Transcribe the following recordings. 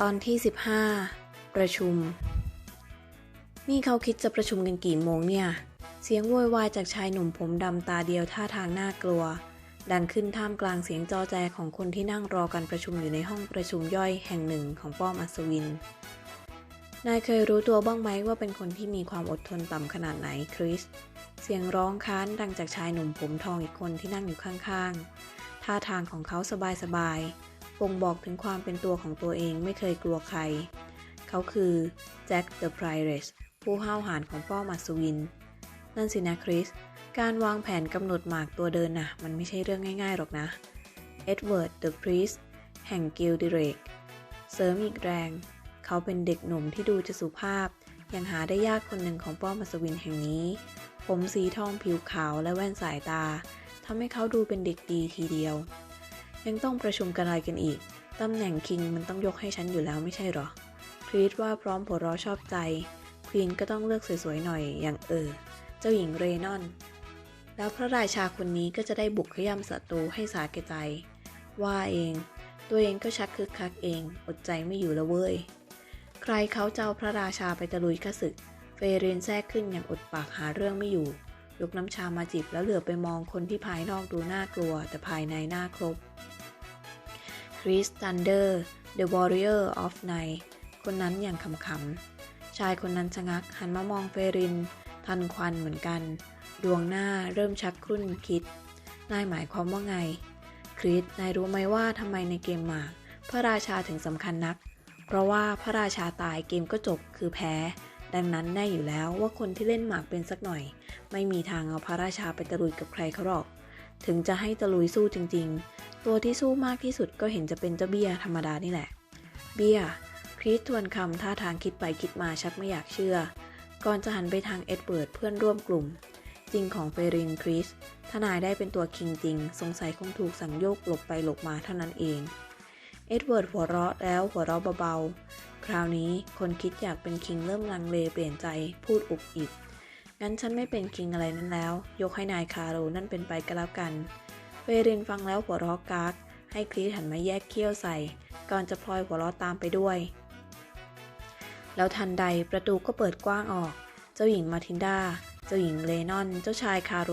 ตอนที่ 15 ประชุม นี่เขาคิดจะประชุมกันกี่โมงเนี่ย เสียงโวยวายจากชายหนุ่มผมดำตาเดียวท่าทางน่ากลัว ดังขึ้นท่ามกลางเสียงจอแจของคนที่นั่งรอการประชุมอยู่ในห้องประชุมย่อยแห่งหนึ่งของป้อมอัศวิน นายเคยรู้ตัวบ้างไหมว่าเป็นคนที่มีความอดทนต่ำขนาดไหนคริส เสียงร้องค้านดังจากชายหนุ่มผมทองอีกคนที่นั่งอยู่ข้างๆ ท่าทางของเขาสบายๆ บ่งบอกถึงความเป็นตัวของตัวเองไม่เคยกลัวใคร เขาคือแจ็คเดอะไพรเรสผู้ห้าวหาญของป้อมอัศวิน นั่นสินะคริส การวางแผนกำหนดหมากตัวเดินน่ะมันไม่ใช่เรื่องง่ายๆหรอกนะ เอ็ดเวิร์ดเดอะพรีสแห่งกิลดิเรก เสริมอีกแรง เขาเป็นเด็กหนุ่มที่ดูจะสุภาพ ยังหาได้ยากคนหนึ่งของป้อมอัศวินแห่งนี้ ผมสีทองผิวขาวและแว่นสายตาทำให้เขาดูเป็นเด็กดีทีเดียว ยังต้องประชุมกันอะไรกันอีก ตำแหน่งคิงมันต้องยกให้ฉันอยู่แล้วไม่ใช่หรอ ครีตว่าพร้อมผัวเราะชอบใจ ควีนก็ต้องเลือกสวยๆหน่อยอย่างเออ เจ้าหญิงเรนอน แล้วพระราชาคนนี้ก็จะได้บุกขย่ำศัตรูให้สาแก่ใจ ว่าเอง ตัวเองก็ชักคึกคักเอง อดใจไม่อยู่ล้วเว้ย ใครเขาเจะเอาพระราชาไปตะลุยกระสึก เฟเรนแทรกขึ้นอย่างอดปากหาเรื่องไม่อยู่ยกน้ำชามาจิบแล้วเหลือไปมองคนที่ภายนอกดูน่ากลัว แต่ภายในน่าครบ คริสตันเดอร์ The Warrior of Night คนนั้นอย่างขำๆ ชายคนนั้นชะงักหันมามองเฟริน ทันควันเหมือนกัน ดวงหน้าเริ่มชักครุ่นคิด นายหมายความว่าไง คริส นายรู้ไหมว่าทำไมในเกมหมาก พระราชาถึงสำคัญนัก เพราะว่าพระราชาตายเกมก็จบคือแพ้ ดังนั้นแน่อยู่แล้วว่าคนที่เล่นหมากเป็นสักหน่อย ไม่มีทางเอาพระราชาไปตะลุยกับใครเขาหรอก ถึงจะให้ตะลุยสู้จริงๆ ตัวที่สู้มากที่สุดก็เห็นจะเป็นเจ้าเบียธรรมดานี่แหละ เบียคริสทวนคำท่าทางคิดไปคิดมาชักไม่อยากเชื่อ ก่อนจะหันไปทางเอ็ดเวิร์ดเพื่อนร่วมกลุ่ม จริงของเฟรินคริสถ้านายได้เป็นตัวคิงจริง สงสัยคงถูกสั่งโยกหลบไปหลบมาเท่านั้นเอง เอ็ดเวิร์ดหัวเราะแล้วหัวเราะเบาๆ คราวนี้คนคิดอยากเป็นคิงเริ่มลังเลเปลี่ยนใจพูดอุบอิบงั้นฉันไม่เป็นคิงอะไรนั้นแล้ว ยกให้นายคาโรนั่นเป็นไปก็แล้วกัน เฟรินฟังแล้วหัวเราะกากให้คริสหันมาแยกเขี้ยวใส่ ก่อนจะพลอยหัวเราะตามไปด้วย แล้วทันใดประตูก็เปิดกว้างออก เจ้าหญิงมาทินดา เจ้าหญิงเลนอน เจ้าชายคาโร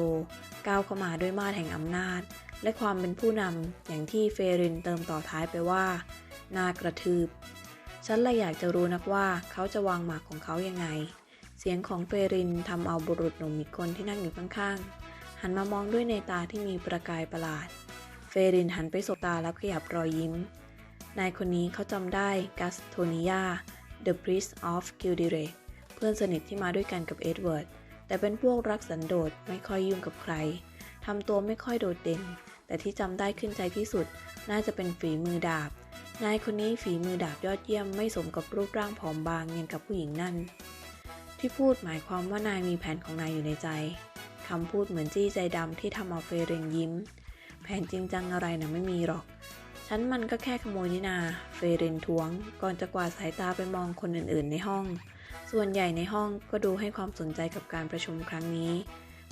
ก้าวเข้ามาด้วยมาดแห่งอำนาจ และความเป็นผู้นำอย่างที่เฟรินเติมต่อท้ายไปว่า นากระทืบ ฉันเลยอยากจะรู้นักว่าเขาจะวางหมากของเขายังไง เสียงของเฟรินทำเอาบุรุษหนุ่มอีกคนที่นั่งอยู่ข้างๆ หันมามองด้วยในตาที่มีประกายประหลาด เฟรินหันไปสบตาแล้วขยับรอยยิ้ม นายคนนี้เขาจำได้กัสโทนิยา The Priest of g i l d i r e เพื่อนสนิทที่มาด้วยกันกับเอ็ดเวิร์ด แต่เป็นพวกรักสันโดษไม่ค่อยยุ่งกับใคร ทำตัวไม่ค่อยโดดเด่น แต่ที่จำได้ขึ้นใจที่สุด น่าจะเป็นฝีมือดาบ นายคนนี้ฝีมือดาบยอดเยี่ยมไม่สมกับรูปร่างผอมบางอย่างกับผู้หญิงนั่น ที่พูดหมายความว่านายมีแผนของนายอยู่ในใจ คำพูดเหมือนจี้ใจดำที่ทำเอาเฟเรนยิ้ม แผนจริงจังอะไรนะไม่มีหรอก ฉันมันก็แค่ขโมยนี่นา เฟเรนท้วง ก่อนจะกวาดสายตาไปมองคนอื่นๆในห้อง ส่วนใหญ่ในห้องก็ดูให้ความสนใจกับการประชุมครั้งนี้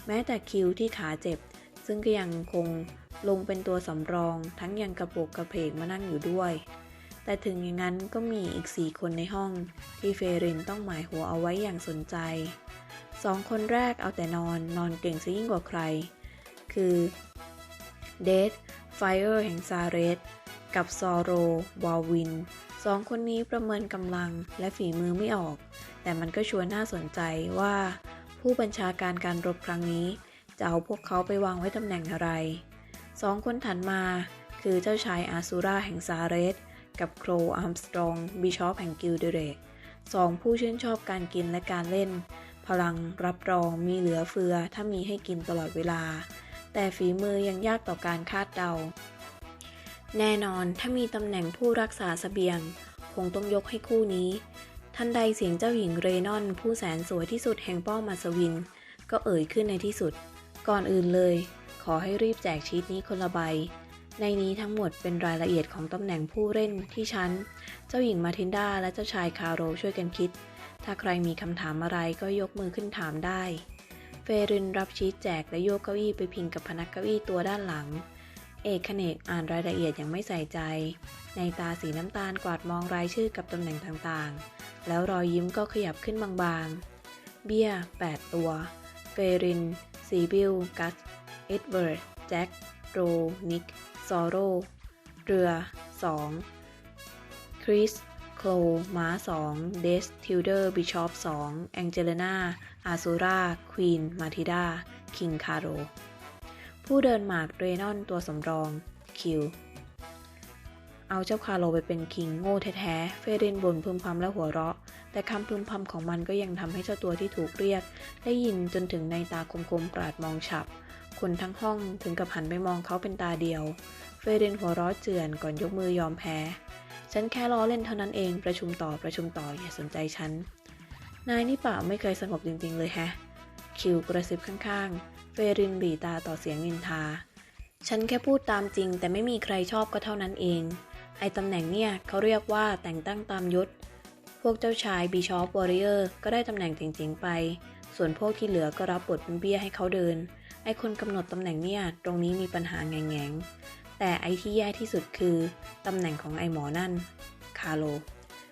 แม้แต่คิวที่ขาเจ็บ ซึ่งก็ยังคงลงเป็นตัวสำรอง ทั้งยังกระโปกกระเพกมานั่งอยู่ด้วย แต่ถึงอย่างนั้นก็มีอีกสี่คนในห้อง ที่เฟรนต้องหมายหัวเอาไว้อย่างสนใจ สองคนแรกเอาแต่นอนนอนเก่งซะยิ่งกว่าใคร คือเดดไฟเออร์แห่งซาเรส กับซอโรวาวินสองคนนี้ประเมินกำลังและฝีมือไม่ออก แต่มันก็ชวนน่าสนใจว่า ผู้บัญชาการการรบครั้งนี้ จะเอาพวกเขาไปวางไว้ตำแหน่งอะไรสองคนถัดมา คือเจ้าชายอาซูราแห่งซาเรส กับโครอาร์มสตรองบิชอปแห่งกิลเดเรกสองผู้ชื่นชอบการกินและการเล่น พลังรับรองมีเหลือเฟือถ้ามีให้กินตลอดเวลา แต่ฝีมือยังยากต่อการคาดเดา แน่นอนถ้ามีตำแหน่งผู้รักษาสเสบียง คงต้องยกให้คู่นี้ ทันใดเสียงเจ้าหญิงเรนอน ผู้แสนสวยที่สุดแห่งป้อมมาสวิน ก็เอ่ยขึ้นในที่สุด ก่อนอื่นเลย ขอให้รีบแจกชีตนี้คนละใบในนี้ทั้งหมดเป็นรายละเอียดของตำแหน่งผู้เล่นที่ฉันเจ้าหญิงมาทินดาและเจ้าชายคาโรช่วยกันคิด ถ้าใครมีคำถามอะไรก็ยกมือขึ้นถามได้ เฟรินรับชีตแจกและโยกเก้าอี้ไปพิงกับพนักเก้าอี้ตัวด้านหลัง เอกขเนกอ่านรายละเอียดอย่างไม่ใส่ใจ ในตาสีน้ำตาลกวาดมองรายชื่อกับตำแหน่งต่างๆ แล้วรอยยิ้มก็ขยับขึ้นบางๆ เบี้ย 8 ตัว เฟริน ซีบิล กัส เอ็ดเวิร์ด แจ็ค โร นิก ซอโร เรือ 2 คริส โคลม้า 2 เดส ทิลเดอร์ บิชอป 2 แองเจลินา อาซูรา ควีน มาทิดา คิงคาโร ผู้เดินหมากเรนอนตัวสำรอง คิว เอาเจ้าคาโลไปเป็นคิงโง่แท้ๆ เฟรนบ่นพึมพำและหัวเราะ แต่คำพึมพำของมันก็ยังทำให้เจ้าตัวที่ถูกเรียก ได้ยินจนถึงในตาคมๆปราดมองฉับ คนทั้งห้องถึงกับหันไปมองเขาเป็นตาเดียว เฟรินหัวเราะเจือนก่อนยกมือยอมแพ้ ฉันแค่ล้อเล่นเท่านั้นเองประชุมต่อประชุมต่ออย่าสนใจฉัน นายนี่เปล่าไม่เคยสงบจริง ๆ เลยแฮะ คิวกระซิบข้างๆ เฟรินบีตาต่อเสียงนินทา ฉันแค่พูดตามจริง แต่ไม่มีใครชอบก็เท่านั้นเอง ไอตำแหน่งเนี่ยเขาเรียกว่าแต่งตั้งตามยศ พวกเจ้าชายบีชอปวอริเออร์ก็ได้ตำแหน่งเจ๋งๆไป ส่วนพวกที่เหลือก็รับบทเป็นเบี้ยให้เขาเดิน ไอคนกำหนดตำแหน่งเนี่ยตรงนี้มีปัญหาแง่งแต่ไอที่แย่ที่สุดคือตำแหน่งของไอหมอนั่น คาโล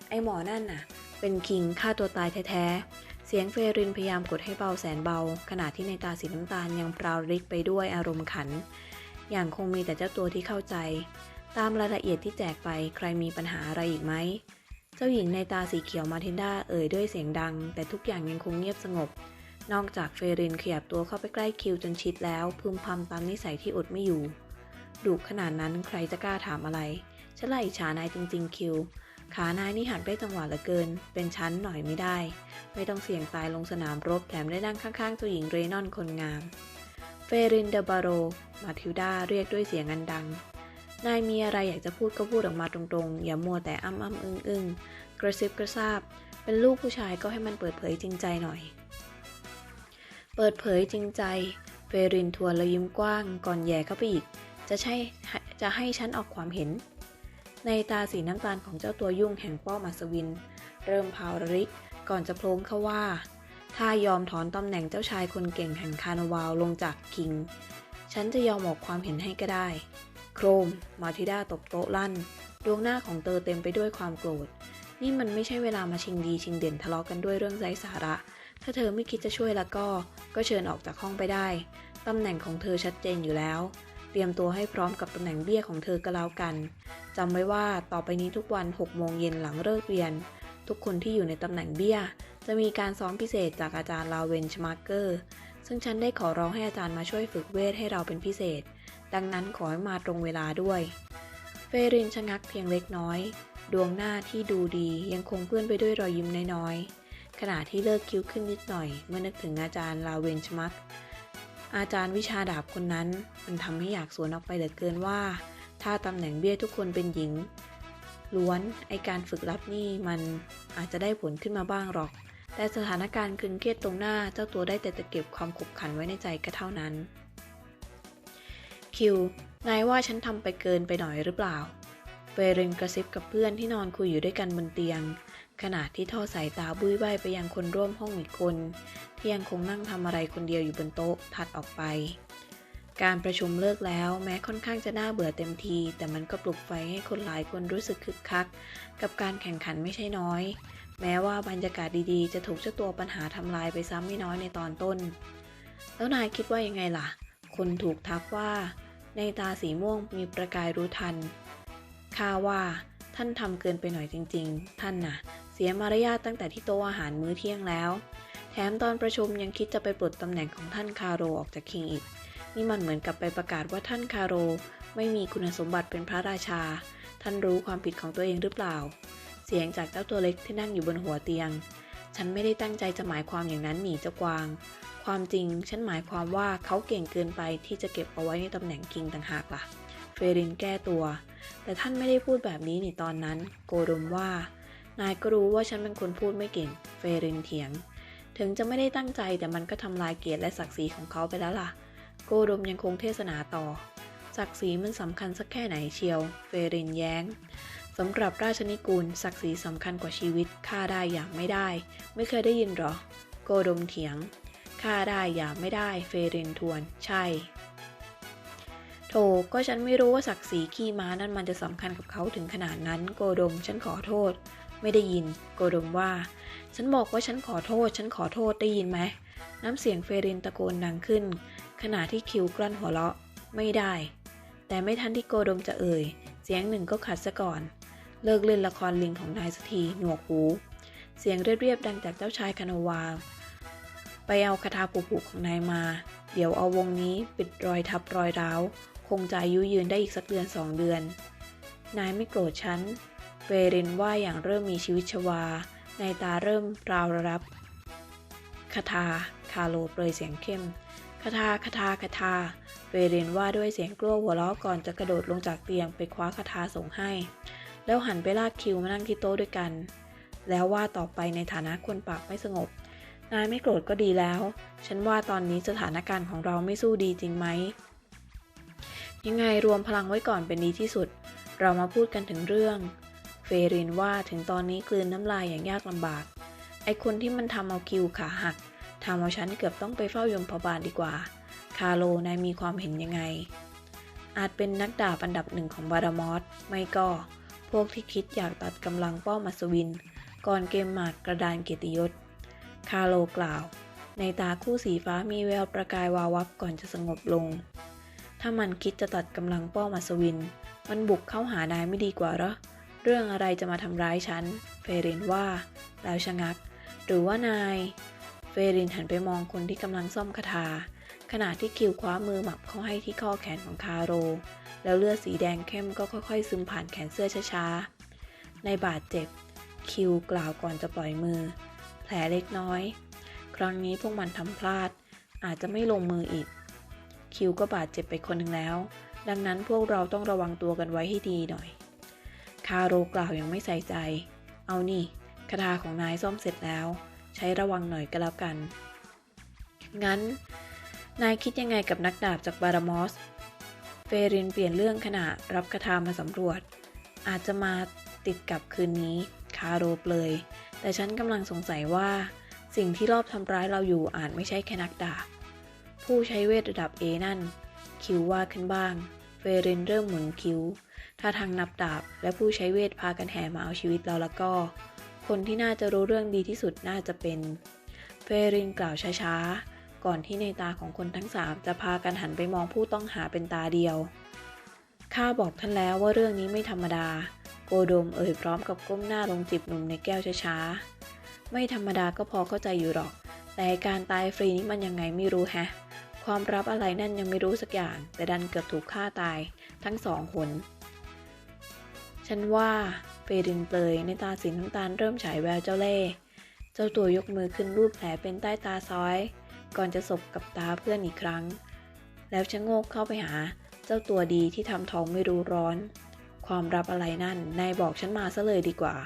ไอหมอนั่นน่ะ เป็นคิงฆ่าตัวตายแท้ๆ เสียงเฟรินพยายามกดให้เบาแสนเบา ขณะที่ในตาสีน้ำตาลยังปราวริกไปด้วยอารมณ์ขัน อย่างคงมีแต่เจ้าตัวที่เข้าใจ ตามรายละเอียดที่แจกไปใครมีปัญหาอะไรอีกไหม เจ้าหญิงในตาสีเขียวมาเทนดาเอ่ยด้วยเสียงดัง แต่ทุกอย่างยังคงเงียบสงบ นอกจากเฟรินขยับตัวเข้าไปใกล้คิวจนชิดแล้ว พึมพำตามนิสัยที่อดไม่อยู่ ดุขนาดนั้นใครจะกล้าถามอะไรฉันไล่ฉานายจริง ๆ คิว ขานายนี่หักได้จังหวะเหลือเกิน เป็นชั้นหน่อยไม่ได้ ไม่ต้องเสี่ยงตายลงสนามรบแถมได้นั่งข้างๆเจ้าหญิงเรนอนคนงาม เฟรินเดบาโร มาทิลดาเรียกด้วยเสียงอันดัง นายมีอะไรอยากจะพูดก็พูดออกมาตรงๆ อย่ามัวแต่อ้ำอ้ำอึ้งอึ้งกระซิบกระซาบ เป็นลูกผู้ชายก็ให้มันเปิดเผยจริงใจหน่อย เปิดเผยจริงใจ เฟรินทวนแล้วยิ้มกว้างก่อนแย่เข้าไปอีก จะใช่จะให้ฉันออกความเห็น ในตาสีน้ำตาลของเจ้าตัวยุ่งแห่งป้อมัสวิน เริ่มพาวริกก่อนจะโพลงเข้าว่า ถ้ายอมถอนตำแหน่งเจ้าชายคนเก่งแห่งคาร์นาวาลลงจากคิง ฉันจะยอมออกความเห็นให้ก็ได้ โครม มาทิดาตบโต๊ะลั่น ดวงหน้าของเธอเต็มไปด้วยความโกรธ นี่มันไม่ใช่เวลามาชิงดีชิงเด่นทะเลาะกันด้วยเรื่องไร้สาระ ถ้าเธอไม่คิดจะช่วยแล้วก็ ก็เชิญออกจากห้องไปได้ ตำแหน่งของเธอชัดเจนอยู่แล้ว เตรียมตัวให้พร้อมกับตำแหน่งเบี้ยของเธอก็แล้วกันจำไว้ว่าต่อไปนี้ทุกวัน6โมงเย็นหลังเลิกเรียน ทุกคนที่อยู่ในตำแหน่งเบี้ย จะมีการซ้อมพิเศษจากอาจารย์ลาเวนชมาร์เกอร์ ซึ่งฉันได้ขอร้องให้อาจารย์มาช่วยฝึกเวทให้เราเป็นพิเศษ ดังนั้นขอให้มาตรงเวลาด้วย เฟรินชะงักเพียงเล็กน้อย ดวงหน้าที่ดูดียังคงเปื้อนไปด้วยรอยยิ้มน้อยๆ ขณะที่เลิกคิ้วขึ้นนิดหน่อย เมื่อนึกถึงอาจารย์ลาเวนชมัก อาจารย์วิชาดาบคนนั้น มันทำให้อยากสวนออกไปเหลือเกินว่า ถ้าตำแหน่งเบี้ยทุกคนเป็นหญิง ล้วนไอการฝึกลับนี่มันอาจจะได้ผลขึ้นมาบ้างหรอก แต่สถานการณ์คึงเครียดตรงหน้าเจ้าตัวได้แต่ตะเก็บความขบขันไว้ในใจก็เท่านั้น คิวนายว่าฉันทำไปเกินไปหน่อยหรือเปล่าเฟรินกระซิบกับเพื่อนที่นอนคุยอยู่ด้วยกันบนเตียง ขณะที่ทอดสายตาบุ้ยใบไปยังคนร่วมห้องอีกคน ที่ยังคงนั่งทำอะไรคนเดียวอยู่บนโต๊ะถัดออกไป การประชุมเลิกแล้วแม้ค่อนข้างจะน่าเบื่อเต็มที แต่มันก็ปลุกไฟให้คนหลายคนรู้สึกคึกคัก กับการแข่งขันไม่ใช่น้อย แม้ว่าบรรยากาศดีๆ จะถูกเจ้าตัวปัญหาทำลายไปซ้ำไม่น้อยในตอนต้น แล้วนายคิดว่ายังไงล่ะ คนถูกทักว่า ในตาสีม่วงมีประกายรู้ทันข้าว่า ท่านทำเกินไปหน่อยจริง ๆ ท่านน่ะ เสียมารยาทตั้งแต่ที่โต๊ะอาหารมื้อเที่ยงแล้ว แถมตอนประชุมยังคิดจะไปปลดตำแหน่งของท่านคาโรออกจากคิงอีก นี่มันเหมือนกับไปประกาศว่าท่านคาโร ไม่มีคุณสมบัติเป็นพระราชา ท่านรู้ความผิดของตัวเองหรือเปล่า เสียงจากเจ้าตัวเล็กที่นั่งอยู่บนหัวเตียง ฉันไม่ได้ตั้งใจจะหมายความอย่างนั้นหนีเจ้ากวาง ความจริงฉันหมายความว่าเขาเก่งเกินไปที่จะเก็บเอาไว้ในตำแหน่งคิงต่างหากล่ะ เฟรินแก้ตัว แต่ท่านไม่ได้พูดแบบนี้นี่ตอนนั้น โกดมว่า นายก็รู้ว่าฉันเป็นคนพูดไม่เก่ง เฟรินเถียง ถึงจะไม่ได้ตั้งใจแต่มันก็ทำลายเกียรติและศักดิ์ศรีของเขาไปแล้วล่ะ โกดมยังคงเทศนาต่อ ศักดิ์ศรีมันสำคัญสักแค่ไหนเชียว เฟรินแย้งสำหรับราชนิกูลศักดิ์ศรีสำคัญกว่าชีวิตฆ่าได้อย่างไม่ได้ ไม่เคยได้ยินหรอ โกดมเถียงฆ่าได้อย่าไม่ได้ เฟรินทวน ใช่ โถก็ฉันไม่รู้ว่าศักดิ์ศรีขี้ม้านั่นมันจะสำคัญกับเขาถึงขนาดนั้น โกดม ฉันขอโทษ ไม่ได้ยิน โกดมว่า ฉันบอกว่าฉันขอโทษ ฉันขอโทษได้ยินไหม น้ำเสียงเฟรินตะโกนดังขึ้น ขณะที่คิวกลั้นหัวเราะ ไม่ได้ แต่ไม่ทันที่โกดมจะเอ่ย เสียงหนึ่งก็ขัดซะก่อน เลิกเล่นละครลิงของนายสักทีหนวกหู เสียงเรียบๆดังจากเจ้าชายคานาวาไปเอาคาถาผูกๆของนายมา เดี๋ยวเอาวงนี้ปิดรอยทับรอยร้าว คงจะอายุยืนได้อีกสักเดือนสองเดือน นายไม่โกรธฉันเฟรินว่าอย่างเริ่มมีชีวิตชวา ในตาเริ่มราวระรับคาถาคาโลเปรยเสียงเข้มคาถาคาถาคาถาเฟรินว่าด้วยเสียงกลัวหัวเราะก่อนจะกระโดดลงจากเตียงไปคว้าคาถาส่งให้ แล้วหันไปลากคิวมานั่งที่โต๊ะด้วยกัน แล้วว่าต่อไปในฐานะคนปากไม่สงบ นายไม่โกรธก็ดีแล้ว ฉันว่าตอนนี้สถานการณ์ของเราไม่สู้ดีจริงไหม ยังไงรวมพลังไว้ก่อนเป็นดีที่สุด เรามาพูดกันถึงเรื่อง เฟรินว่าถึงตอนนี้กลืนน้ำลายอย่างยากลำบาก ไอคนที่มันทำเอาคิวขาหักทำเอาฉันเกือบต้องไปเฝ้ายมพบาลดีกว่า คาโลนายมีความเห็นยังไง อาจเป็นนักดาบอันดับหนึ่งของบารามอสไม่ก็ พวกที่คิดอยากตัดกำลังป้อมอัศวิน ก่อนเกมหมากกระดานเกียรติยศ คาโลกล่าว ในตาคู่สีฟ้ามีแววประกายวาววับก่อนจะสงบลง ถ้ามันคิดจะตัดกำลังป้อมอัศวิน มันบุกเข้าหานายไม่ดีกว่าหรอ เรื่องอะไรจะมาทำร้ายฉัน เฟรินว่า แล้วชะงัก หรือว่านาย เฟรินหันไปมองคนที่กำลังซ่อมคาถา ขณะที่คิวคว้ามือหมับเข้าให้ที่ข้อแขนของคาโร แล้วเลือดสีแดงเข้มก็ค่อยๆ ซึมผ่านแขนเสื้อช้าๆ ในบาดเจ็บ คิวกล่าวก่อนจะปล่อยมือ แผลเล็กน้อย ครั้งนี้พวกมันทำพลาด อาจจะไม่ลงมืออีก คิวก็บาดเจ็บไปคนหนึ่งแล้ว ดังนั้นพวกเราต้องระวังตัวกันไว้ให้ดีหน่อย คาโรกล่าวยังไม่ใส่ใจ เอานี่คาถาของนายซ่อมเสร็จแล้ว ใช้ระวังหน่อยก็แล้วกัน งั้น นายคิดยังไงกับนักดาบจากบารามอส เฟรินเปลี่ยนเรื่องขณะรับคาถามาสำรวจ อาจจะมาติดกับคืนนี้ คาโรเปลย แต่ฉันกำลังสงสัยว่า สิ่งที่รอบทำร้ายเราอยู่อาจไม่ใช่แค่นักดาบ ผู้ใช้เวทระดับ A นั่น คิวว่าขึ้นบ้าง เฟรินเริ่มหมุนคิ้ว ถ้าทางนับดาบและผู้ใช้เวทพากันแห่มาเอาชีวิตเราแล้วก็ คนที่น่าจะรู้เรื่องดีที่สุดน่าจะเป็น เฟรินกล่าวช้าๆ ก่อนที่ในตาของคนทั้งสามจะพากันหันไปมองผู้ต้องหาเป็นตาเดียว ข้าบอกท่านแล้วว่าเรื่องนี้ไม่ธรรมดา โกโดมเอ่ยพร้อมกับก้มหน้าลงจิบหนุ่มในแก้วช้าๆ ไม่ธรรมดาก็พอเข้าใจอยู่หรอก แต่การตายฟรีนี่มันยังไงไม่รู้แฮะ ความลับอะไรนั่นยังไม่รู้สักอย่าง แต่ดันเกือบถูกฆ่าตาย ทั้งสองหน ฉันว่าเฟรินเปลยในตาสีน้ำตาลเริ่มฉายแววเจ้าเล่ห์เจ้าตัวยกมือขึ้นรูปแผลเป็นใต้ตาซ้อย ก่อนจะสบกับตาเพื่อนอีกครั้ง แล้วชะโงกเข้าไปหา เจ้าตัวดีที่ทำท้องไม่รู้ร้อน ความรับอะไรนั่นนายบอกฉันมาซะเลยดีกว่า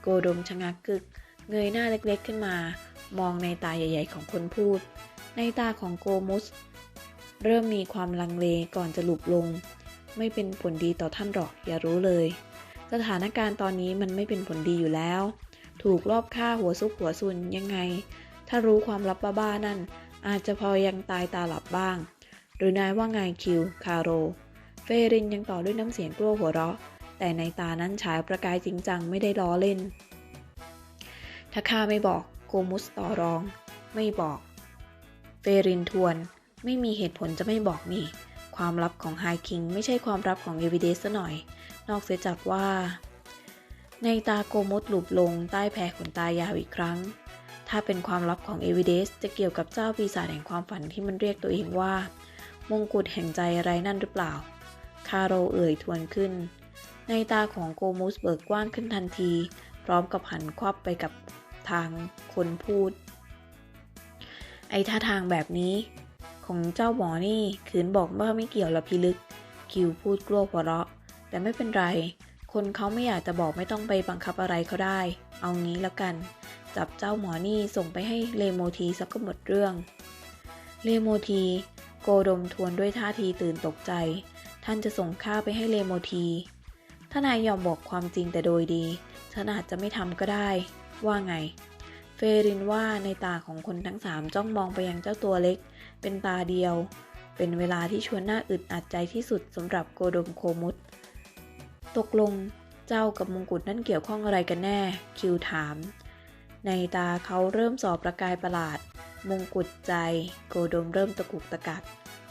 โกดมชะงักกึก เงยหน้าเล็กๆขึ้นมา มองในตาใหญ่ ๆ ของคนพูด ในตาของโกมุส เริ่มมีความลังเลก่อนจะหลุบลง ไม่เป็นผลดีต่อท่านหรอกอย่ารู้เลย สถานการณ์ตอนนี้มันไม่เป็นผลดีอยู่แล้ว ถูกรอบฆ่าหัวซุกหัวซุนยังไง ถ้ารู้ความลับบ้าๆนั่น อาจจะพอยังตายตาหลับบ้าง หรือนายว่าไงคิวคาโร เฟรินยังต่อด้วยน้ำเสียงกลัวหัวเราะ แต่ในตานั้นฉายประกายจริงจังไม่ได้ล้อเล่นถ้าข้าไม่บอกโกมุสต่อรอง ไม่บอก เฟรินทวน ไม่มีเหตุผลจะไม่บอกนี่ ความลับของไฮคิงไม่ใช่ความลับของเอวิเดสซะหน่อย นอกเสียจากว่า ในตาโกมุสหลุบลงใต้แผ่ขนตายาวอีกครั้ง ถ้าเป็นความลับของเอวิเดสจะเกี่ยวกับเจ้าปีศาจแห่งความฝันที่มันเรียกตัวเองว่า มงกุฎแห่งใจอะไรนั่นหรือเปล่า คาโรเอ่ยทวนขึ้น ในตาของโกมุสเบิกกว้างขึ้นทันที พร้อมกับหันควับไปกับทางคนพูด ไอ้ท่าทางแบบนี้ ของเจ้าหมอนี่ขืนบอกว่าไม่เกี่ยวละพิลึก คิวพูดกลัวหัวเราะ แต่ไม่เป็นไร คนเขาไม่อยากจะบอกไม่ต้องไปบังคับอะไรเขาได้ เอางี้แล้วกัน จับเจ้าหมอนี่ส่งไปให้เลโมทีสักก็หมดเรื่อง เลโมทีโกดมทวนด้วยท่าทีตื่นตกใจ ท่านจะส่งข้าไปให้เลโมทีถ้านายยอมบอกความจริงแต่โดยดี ฉันอาจจะไม่ทำก็ได้ ว่าไง เฟรินว่าในตาของคนทั้งสามจ้องมองไปยังเจ้าตัวเล็ก เป็นตาเดียว เป็นเวลาที่ชวนน่าอึดอัดใจที่สุดสำหรับโกดมโคมุตตกลงเจ้ากับมงกุฎนั่นเกี่ยวข้องอะไรกันแน่ คิวถาม ในตาเขาเริ่มสอบประกายประหลาด มงกุฎใจ โกดมเริ่มตะกุกตะกัก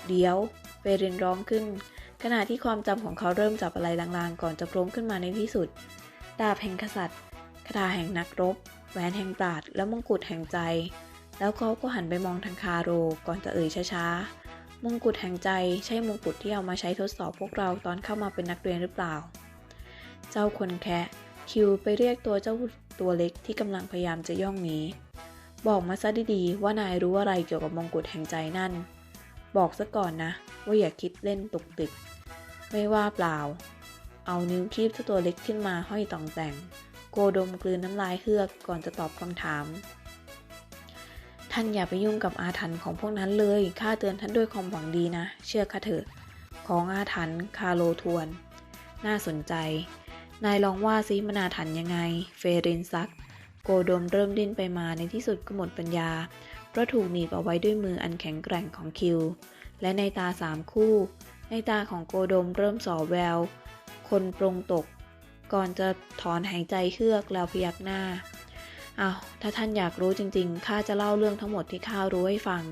เดี๋ยวเฟรินร้องขึ้น ขณะที่ความจำของเขาเริ่มจับอะไรลางๆ ก่อนจะโผล่ขึ้นมาในที่สุด ดาบแห่งกษัตริย์คาถาแห่งนักรบ แหวนแห่งปราดและมงกุฎแห่งใจ แล้วเขาก็หันไปมองทางคาโรก่อนจะเอ่ยช้าๆ มงกุฎแห่งใจใช่มงกุฎที่เอามาใช้ทดสอบพวกเราตอนเข้ามาเป็นนักเรียนหรือเปล่า เจ้าคนแคะคิวไปเรียกตัวเจ้าตัวเล็กที่กำลังพยายามจะย่องหนีบอกมาซะดีๆ ว่านายรู้อะไรเกี่ยวกับมงกุฎแห่งใจนั่น บอกซะก่อนนะ ว่าอย่าคิดเล่นตุกติก ไม่ว่าเปล่า เอานิ้วคีบเจ้าตัวเล็กขึ้นมาห้อยต่องแต่ง โกดมกลืนน้ำลายเฮือกก่อนจะตอบคำถาม ท่านอย่าไปยุ่งกับอาถรรพ์ของพวกนั้นเลย ข้าเตือนท่านด้วยความหวังดีนะ เชื่อข้าเถอะ ของอาถรรพ์คาโลทวน น่าสนใจ นายลองว่าซิมนาถันยังไง เฟรินซัก โกโดมเริ่มดิ้นไปมาในที่สุดก็หมดปัญญา เพราะถูกหนีบเอาไว้ด้วยมืออันแข็งแกร่งของคิว และในตาสามคู่ ในตาของโกโดมเริ่มส่อแวว คนปรงตก ก่อนจะถอนหายใจเฮือกแล้วพยักหน้าอ้าวถ้าท่านอยากรู้จริงๆ ข้าจะเล่าเรื่องทั้งหมดที่ข้ารู้ให้ฟัง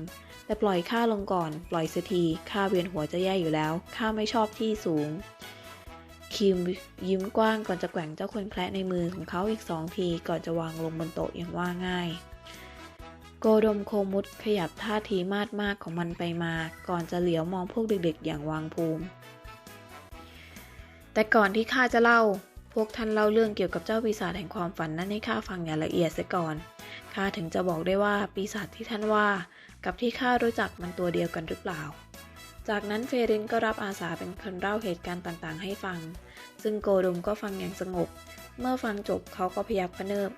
แต่ปล่อยข้าลงก่อน ปล่อยเสียทีข้าเวียนหัวจะแย่อยู่แล้ว ข้าไม่ชอบที่สูง คิมยิ้มกว้างก่อนจะแกว่งเจ้าคนแคระในมือของเขาอีกสองทีก่อนจะวางลงบนโต๊ะอย่างว่าง่าย โกดมโคมุดขยับท่าทีมาดมากของมันไปมา ก่อนจะเหลียวมองพวกเด็กๆ อย่างวางภูมิ แต่ก่อนที่ข้าจะเล่า พวกท่านเล่าเรื่องเกี่ยวกับเจ้าปีศาจแห่งความฝันนั้นให้ข้าฟังอย่างละเอียดเสียก่อน ข้าถึงจะบอกได้ว่าปีศาจที่ท่านว่า กับที่ข้ารู้จักมันตัวเดียวกันหรือเปล่า จากนั้นเฟรินก็รับอาสาเป็นคนเล่าเหตุการณ์ต่างๆ ให้ฟัง ซึ่งโกดุมก็ฟังอย่างสงบ เมื่อฟังจบเขาก็พยักพเนิบ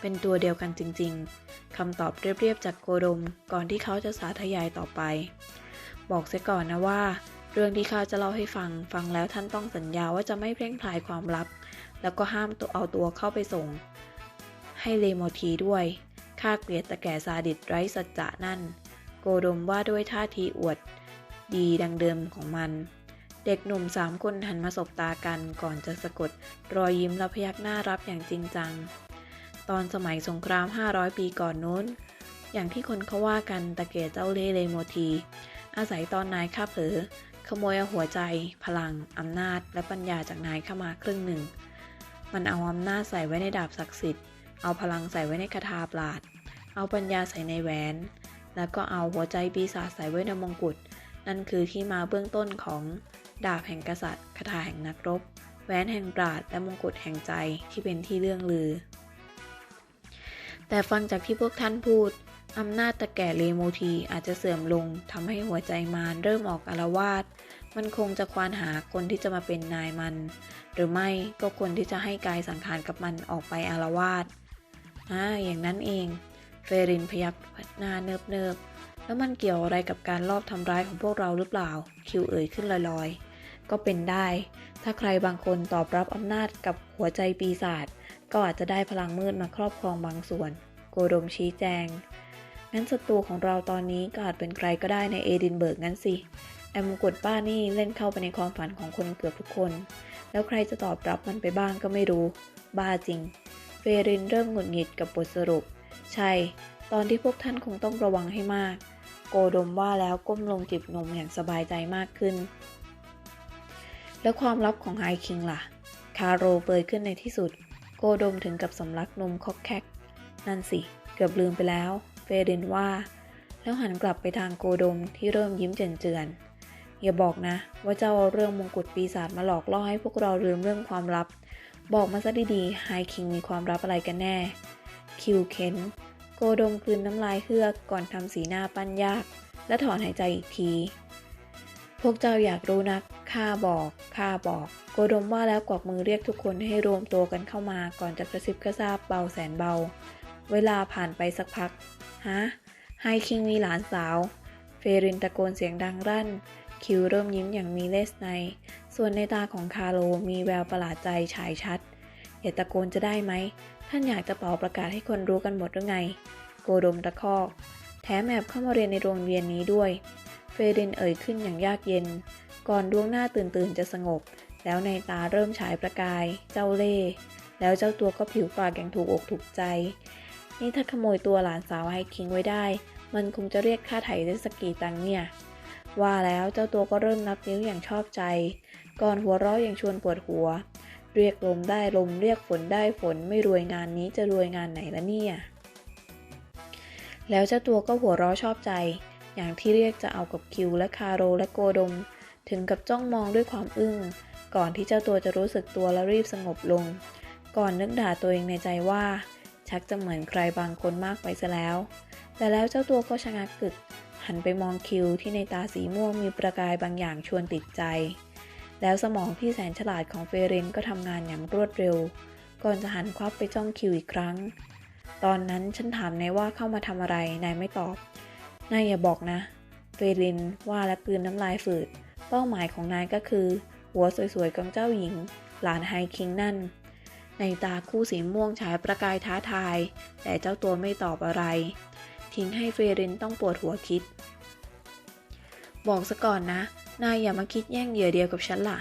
เป็นตัวเดียวกันจริง ๆ คำตอบเรียบๆจากโกดมก่อนที่เขาจะสาธยายต่อไป บอกเสียก่อนนะว่าเรื่องที่ข้าจะเล่าให้ฟัง ฟังแล้วท่านต้องสัญญาว่าจะไม่เพ่งพลายความลับ แล้วก็ห้ามตัวเอาตัวเข้าไปส่ง ให้เลโมทีด้วย ข้าเกลียดตะแก่ซาดิสไร้สัจจะนั่น โกดมว่าด้วยท่าทีอวด ดีดังเดิมของมัน เด็กหนุ่มสามคนหันมาสบตากันก่อนจะสะกด รอยยิ้มและพยักหน้ารับอย่างจริงจัง ตอนสมัยสงคราม 500 ปีก่อนนู้น อย่างที่คนเขาว่ากันตะเกียเจ้าเล่เลโมที อาศัยตอนนายข้าเผลอขโมยหัวใจ พลัง อำนาจ และปัญญาจากนายเข้ามาครึ่งหนึ่ง มันเอาอำนาจใส่ไว้ในดาบศักดิ์สิทธิ์ เอาพลังใส่ไว้ในคาถาปราด เอาปัญญาใส่ในแหวน แล้วก็เอาหัวใจปีศาจใส่ไว้ในมงกุฎ นั่นคือที่มาเบื้องต้นของดาบแห่งกษัตริย์คาถาแห่งนักรบ แหวนแห่งปราด และมงกุฎแห่งใจที่เป็นที่เรื่องลือ แต่ฟังจากที่พวกท่านพูดอำนาจตะแก่เลโมทีอาจจะเสื่อมลงทำให้หัวใจมารเริ่มออกอารวาสมันคงจะควานหาคนที่จะมาเป็นนายมัน หรือไม่ก็คนที่จะให้กายสังขารกับมันออกไปอารวาสอ่าอย่างนั้นเอง เฟรินพยักหน้าเนิบเนิบๆแล้วมันเกี่ยวอะไรกับการลอบทำร้ายของพวกเราหรือเปล่า คิวเอ่ยขึ้นลอยๆ ก็เป็นได้ ถ้าใครบางคนตอบรับอำนาจกับหัวใจปีศาจก็อาจจะได้พลังมืดมาครอบครองบางส่วน โกดมชี้แจง งั้นศัตรูของเราตอนนี้ก็อาจเป็นใครก็ได้ในเอดินเบิร์กงั้นสิ แอมกดป้านี่เล่นเข้าไปในความฝันของคนเกือบทุกคน แล้วใครจะตอบรับมันไปบ้างก็ไม่รู้ บ้าจริง เฟรินเริ่มหงุดหงิดกับบทสรุป ใช่ ตอนที่พวกท่านคงต้องระวังให้มาก โกดมว่าแล้วก้มลงจิบนมอย่างสบายใจมากขึ้น แล้วความลับของไฮคิงล่ะ คาโรเปิดขึ้นในที่สุด โกดมถึงกับสำลักนมคอกแคก นั่นสิ เกือบลืมไปแล้ว เฟรินว่า แล้วหันกลับไปทางโกดมที่เริ่มยิ้มเจือนๆ อย่าบอกนะ ว่าเจ้าเอาเรื่องมงกุฎปีศาจมาหลอกล่อให้พวกเราลืมเรื่องความลับ บอกมาซะดีๆไฮคิงมีความลับอะไรกันแน่ คิวเคนโกดมกลืนน้ำลายเฮือกก่อนทำสีหน้าปั้นยาก และถอนหายใจอีกที พวกเจ้าอยากรู้นักข้าบอกข้าบอก โกดมว่าแล้วกวักมือเรียกทุกคนให้รวมตัวกันเข้ามาก่อนจะกระซิบกระซาบเบาแสนเบา เวลาผ่านไปสักพักฮะไฮคิงมีหลานสาว เฟรินตะโกนเสียงดังรั่น คิวเริ่มยิ้มอย่างมีเลสใน ส่วนในตาของคาโลมีแววประหลาดใจฉายชัด อย่าตะโกนจะได้ไหม ท่านอยากจะเป่าประกาศให้คนรู้กันหมดหรือไง โกดมตะคอก แถมแอบเข้ามาเรียนในโรงเรียนนี้ด้วย เฟรินเอ่ยขึ้นอย่างยากเย็น ก่อนดวงหน้าตื่นตื่นจะสงบ แล้วในตาเริ่มฉายประกาย เจ้าเล่ห์แล้วเจ้าตัวก็ผิวปากอย่างถูกอกถูกใจ นี่ถ้าขโมยตัวหลานสาวไฮคิงไว้ได้ มันคงจะเรียกค่าไถ่ได้สักกี่ตังเนี่ย ว่าแล้วเจ้าตัวก็เริ่มนับนิ้วอย่างชอบใจ ก่อนหัวเราะอย่างชวนปวดหัว เรียกลมได้ลมเรียกฝนได้ฝนไม่รวยงานนี้จะรวยงานไหนละเนี่ย แล้วเจ้าตัวก็หัวเราะชอบใจ อย่างที่เรียกจะเอากับคิวและคาโรและโกดม ถึงกับจ้องมองด้วยความอึ้งก่อนที่เจ้าตัวจะรู้สึกตัวและรีบสงบลง ก่อนนึกด่าตัวเองในใจว่า ชักจะเหมือนใครบางคนมากไปซะแล้ว แต่แล้วเจ้าตัวก็ชะงักกึก หันไปมองคิวที่ในตาสีม่วงมีประกายบางอย่างชวนติดใจ แล้วสมองที่แสนฉลาดของเฟรนก็ทำงานอย่างรวดเร็ว ก่อนจะหันควับไปจ้องคิวอีกครั้ง ตอนนั้นฉันถามนายว่าเข้ามาทำอะไร นายไม่ตอบ นายอย่าบอกนะ เฟรนว่าและกลืนน้ำลายฝืด เป้าหมายของนายก็คือ หัวสวยๆของเจ้าหญิง หลานไฮคิงนั่น ในตาคู่สีม่วงฉายประกายท้าทาย แต่เจ้าตัวไม่ตอบอะไร ทิ้งให้เฟรินต้องปวดหัวคิด บอกซะก่อนนะ นายอย่ามาคิดแย่งเหยื่อเดียวกับฉันล่ะ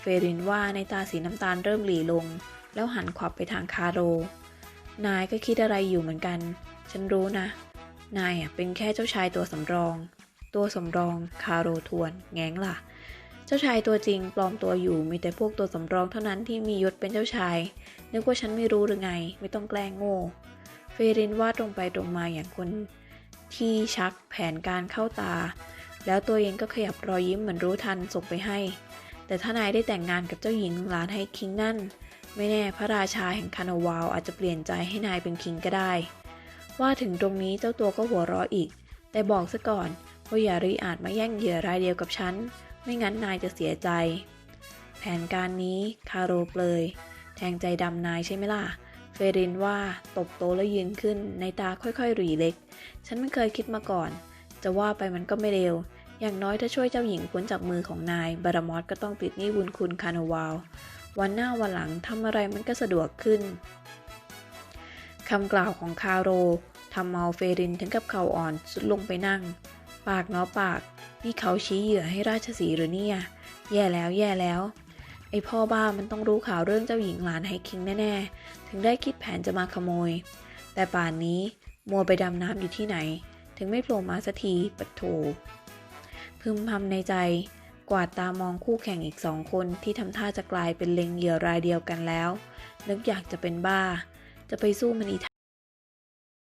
เฟรินว่าในตาสีน้ำตาลเริ่มหลีลง แล้วหันขวับไปทางคาโร นายก็คิดอะไรอยู่เหมือนกัน ฉันรู้นะ นายอะเป็นแค่เจ้าชายตัวสำรอง ตัวสำรองคาโรทวน แง้งล่ะเจ้าชายตัวจริงปลอมตัวอยู่มีแต่พวกตัวสำรองเท่านั้นที่มียศเป็นเจ้าชายนึกว่าฉันไม่รู้หรือไง ไม่ต้องแกล้งโง่ เฟรินว่าตรงไปตรงมาอย่างคนที่ชักแผนการเข้าตา แล้วตัวเองก็ขยับรอยยิ้มเหมือนรู้ทันส่งไปให้ แต่ถ้านายได้แต่งงานกับเจ้าหญิงหลานให้คิงนั่น ไม่แน่พระราชาแห่งคานาวาวอาจจะเปลี่ยนใจให้นายเป็นคิงก็ได้ ว่าถึงตรงนี้เจ้าตัวก็หัวเราะอีก แต่บอกซะก่อนว่าอย่ารีอาจมาแย่งเหยื่อรายเดียวกับฉัน ไม่งั้นนายจะเสียใจ แผนการนี้คาโรเปลย แทงใจดำนายใช่ไหมล่ะ เฟรินว่าตบโตแล้วยืนขึ้นในตาค่อยๆหรีเล็ก ฉันไม่เคยคิดมาก่อน จะว่าไปมันก็ไม่เร็ว อย่างน้อยถ้าช่วยเจ้าหญิงพ้นจากมือของนาย บารามอสก็ต้องติดหนี้บุญคุณคานาวาววันหน้าวันหลังทำอะไรมันก็สะดวกขึ้นคำกล่าวของคาโรทำเมาเฟรินถึงกับเข่าอ่อนสุดลงไปนั่ง ปากเนาะปาก นี่เขาชี้เหยื่อให้ราชสีหรือเนี่ย แย่แล้วแย่แล้ว ไอพ่อบ้ามันต้องรู้ข่าวเรื่องเจ้าหญิงหลานไฮคิงแน่ๆ ถึงได้คิดแผนจะมาขโมย แต่ป่านนี้มัวไปดำน้ำอยู่ที่ไหน ถึงไม่โผล่มาสักทีปัดโถพึมพำในใจกวาดตามองคู่แข่งอีกสองคนที่ทำท่าจะกลายเป็นเล็งเหยื่อรายเดียวกันแล้ว นึกอยากจะเป็นบ้า จะไปสู้มันอี